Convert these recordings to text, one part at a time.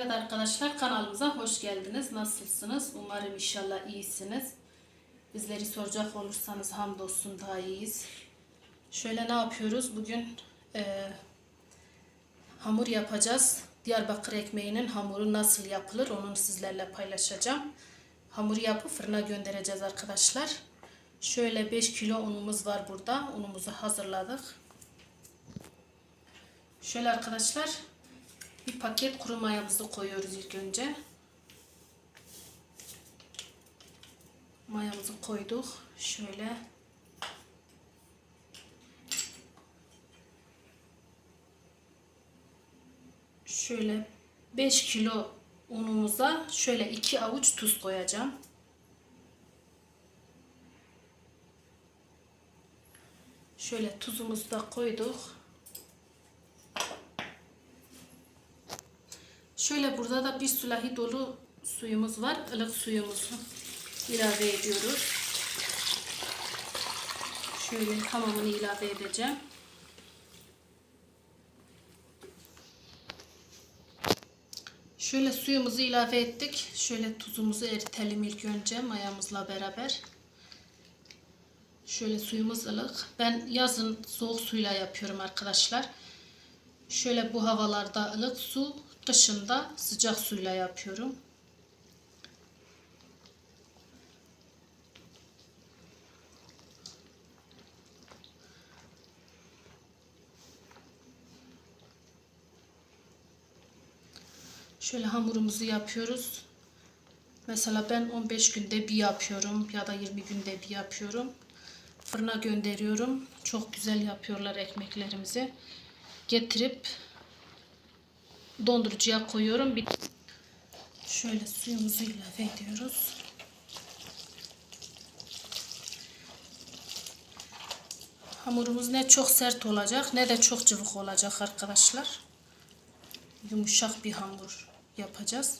Evet arkadaşlar kanalımıza hoş geldiniz. Nasılsınız? Umarım inşallah iyisiniz. Bizleri soracak olursanız hamdolsun daha iyiyiz. Şöyle ne yapıyoruz? Bugün e, hamur yapacağız. Diyarbakır ekmeğinin hamuru nasıl yapılır onu sizlerle paylaşacağım. Hamuru yapıp fırına göndereceğiz arkadaşlar. Şöyle 5 kilo unumuz var burada. Unumuzu hazırladık. Şöyle arkadaşlar bir paket kuru mayamızı koyuyoruz ilk önce. Mayamızı koyduk. Şöyle. Şöyle 5 kilo unumuza şöyle 2 avuç tuz koyacağım. Şöyle tuzumuzu da koyduk. Şöyle burada da bir sulahi dolu suyumuz var. ılık suyumuzu ilave ediyoruz. Şöyle tamamını ilave edeceğim. Şöyle suyumuzu ilave ettik. Şöyle tuzumuzu eritelim ilk önce mayamızla beraber. Şöyle suyumuz ılık. Ben yazın soğuk suyla yapıyorum arkadaşlar. Şöyle bu havalarda ılık su, kışında sıcak suyla yapıyorum. Şöyle hamurumuzu yapıyoruz. Mesela ben 15 günde bir yapıyorum ya da 20 günde bir yapıyorum. Fırına gönderiyorum. Çok güzel yapıyorlar ekmeklerimizi. Getirip dondurucuya koyuyorum. Bir şöyle suyumuzu ilave ediyoruz. Hamurumuz ne çok sert olacak ne de çok cıvık olacak arkadaşlar. Yumuşak bir hamur yapacağız.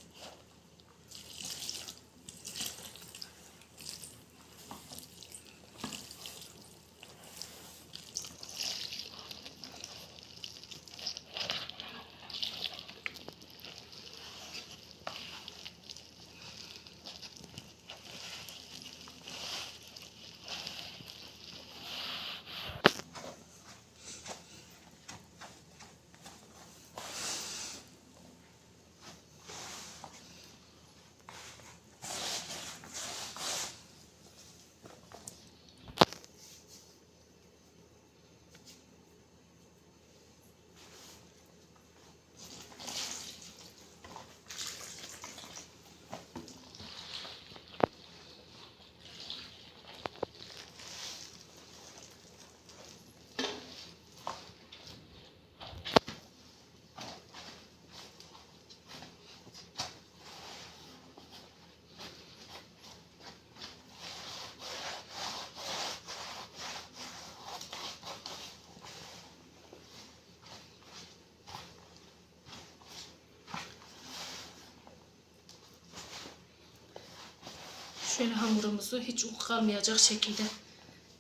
Şöyle hamurumuzu hiç un kalmayacak şekilde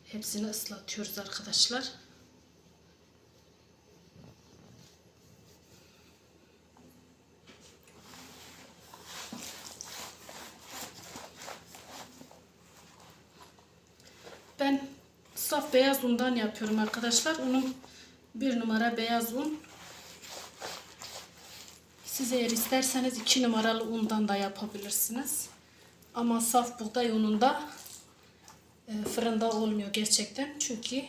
hepsini ıslatıyoruz arkadaşlar. Ben saf beyaz undan yapıyorum arkadaşlar. Unum bir numara beyaz un. Siz eğer isterseniz iki numaralı undan da yapabilirsiniz. Ama saf buğday ununda e, fırında olmuyor gerçekten. Çünkü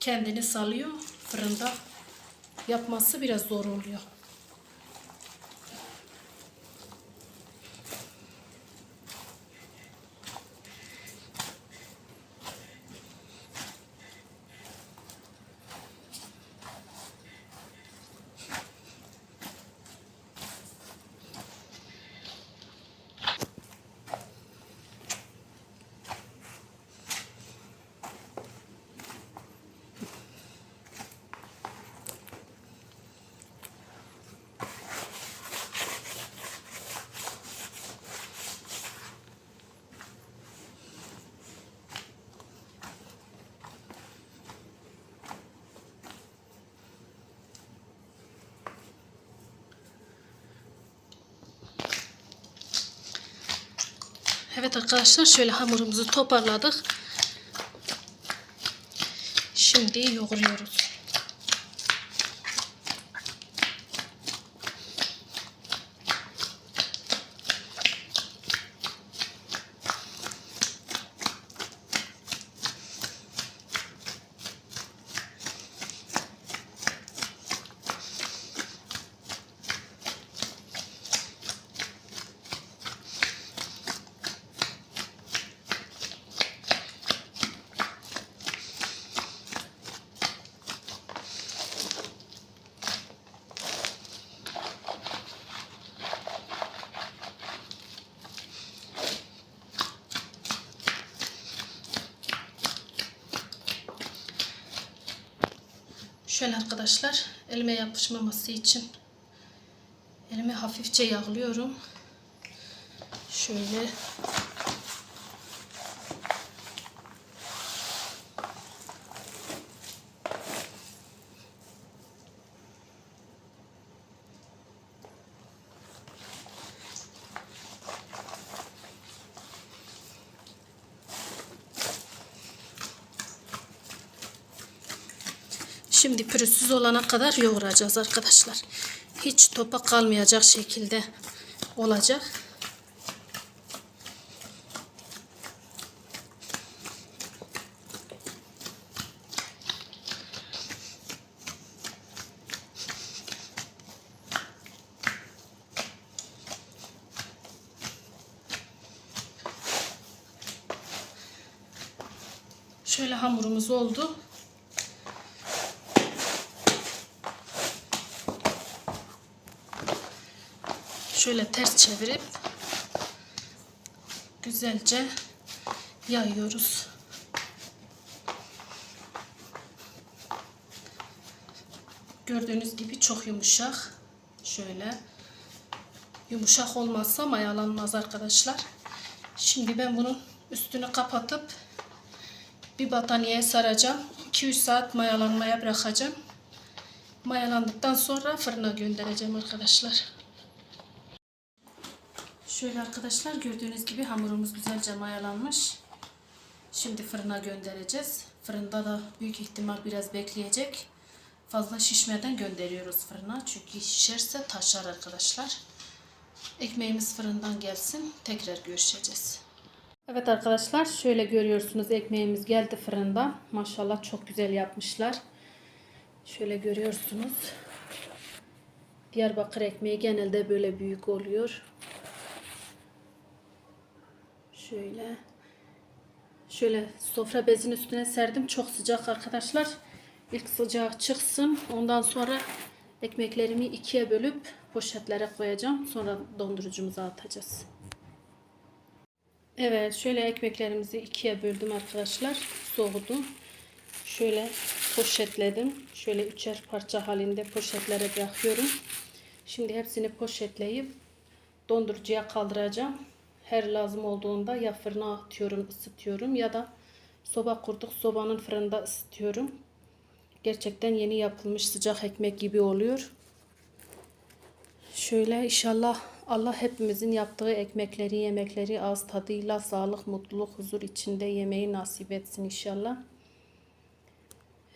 kendini salıyor. Fırında yapması biraz zor oluyor. Evet arkadaşlar şöyle hamurumuzu toparladık. Şimdi yoğuruyoruz. Şöyle arkadaşlar elime yapışmaması için elime hafifçe yağlıyorum. Şöyle Şimdi pürüzsüz olana kadar yoğuracağız arkadaşlar. Hiç topa kalmayacak şekilde olacak. Şöyle hamurumuz oldu. Şöyle ters çevirip güzelce yayıyoruz. Gördüğünüz gibi çok yumuşak. Şöyle yumuşak olmazsa mayalanmaz arkadaşlar. Şimdi ben bunun üstünü kapatıp bir battaniyeye saracağım. 2-3 saat mayalanmaya bırakacağım. Mayalandıktan sonra fırına göndereceğim arkadaşlar. Şöyle arkadaşlar gördüğünüz gibi hamurumuz güzelce mayalanmış. Şimdi fırına göndereceğiz. Fırında da büyük ihtimal biraz bekleyecek. Fazla şişmeden gönderiyoruz fırına. Çünkü şişerse taşar arkadaşlar. Ekmeğimiz fırından gelsin. Tekrar görüşeceğiz. Evet arkadaşlar şöyle görüyorsunuz ekmeğimiz geldi fırında. Maşallah çok güzel yapmışlar. Şöyle görüyorsunuz. Diyarbakır ekmeği genelde böyle büyük oluyor. Şöyle. Şöyle sofra bezin üstüne serdim. Çok sıcak arkadaşlar. İlk sıcak çıksın. Ondan sonra ekmeklerimi ikiye bölüp poşetlere koyacağım. Sonra dondurucumuza atacağız. Evet şöyle ekmeklerimizi ikiye böldüm arkadaşlar. Soğudu. Şöyle poşetledim. Şöyle üçer parça halinde poşetlere bırakıyorum. Şimdi hepsini poşetleyip dondurucuya kaldıracağım her lazım olduğunda ya fırına atıyorum, ısıtıyorum ya da soba kurduk. Sobanın fırında ısıtıyorum. Gerçekten yeni yapılmış sıcak ekmek gibi oluyor. Şöyle inşallah Allah hepimizin yaptığı ekmekleri, yemekleri ağız tadıyla sağlık, mutluluk, huzur içinde yemeği nasip etsin inşallah.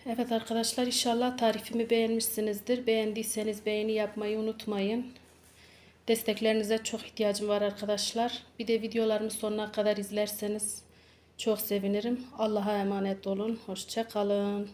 Evet arkadaşlar inşallah tarifimi beğenmişsinizdir. Beğendiyseniz beğeni yapmayı unutmayın. Desteklerinize çok ihtiyacım var arkadaşlar. Bir de videolarımı sonuna kadar izlerseniz çok sevinirim. Allah'a emanet olun. Hoşçakalın.